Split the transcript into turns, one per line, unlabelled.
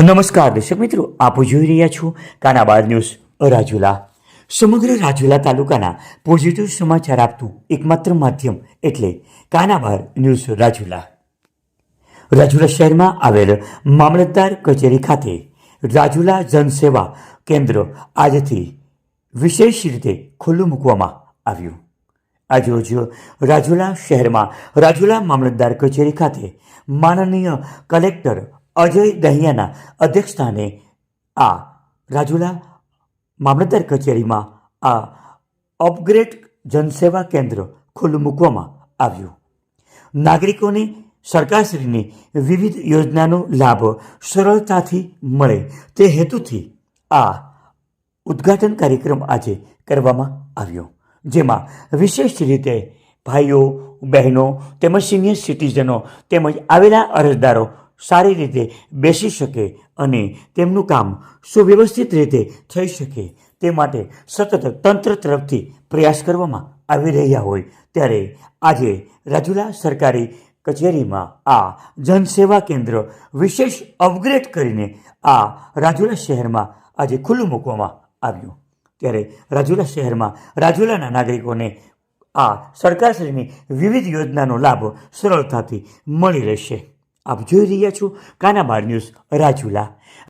નમસ્કાર દર્શક મિત્રો, આપ જોઈ રહ્યા છો કાનાબાર ન્યૂઝ રાજુલા. સમગ્ર રાજુલા તાલુકાના પોઝિટિવ સમાચાર આપતું એકમાત્ર માધ્યમ એટલે કાનાબાર ન્યૂઝ રાજુલા. રાજુલા શહેરમાં આવેલ મામલતદાર કચેરી ખાતે રાજુલા જનસેવા કેન્દ્ર આજથી વિશેષ રીતે ખુલ્લું મૂકવામાં આવ્યું. આજરોજ રાજુલા શહેરમાં રાજુલા મામલતદાર કચેરી ખાતે માનનીય કલેક્ટર અજય દહિયાના અધ્યક્ષસ્થાને આ રાજુલા મામલતદાર કચેરીમાં આ અપગ્રેડ જનસેવા કેન્દ્ર ખુલ્લું મૂકવામાં આવ્યું. નાગરિકોને સરકારશ્રીની વિવિધ યોજનાનો લાભ સરળતાથી મળે તે હેતુથી આ ઉદ્ઘાટન કાર્યક્રમ આજે કરવામાં આવ્યો, જેમાં વિશેષ રીતે ભાઈઓ, બહેનો તેમજ સિનિયર સિટીઝનો તેમજ આવેલા અરજદારો સારી રીતે બેસી શકે અને તેમનું કામ સુવ્યવસ્થિત રીતે થઈ શકે. તે માટે સતત તંત્ર તરફથી પ્રયાસ કરવામાં આવી રહ્યા હોય ત્યારે આજે રાજુલા સરકારી કચેરીમાં આ જનસેવા કેન્દ્ર વિશેષ અપગ્રેડ કરીને આ રાજુલા શહેરમાં આજે ખુલ્લું મૂકવામાં આવ્યું. ત્યારે રાજુલા શહેરમાં રાજુલાના નાગરિકોને આ સરકારશ્રીની વિવિધ યોજનાનો લાભ સરળતાથી મળી રહેશે. આપ જોઈ રહ્યા છો કાનાબાર ન્યૂઝ રાજુલા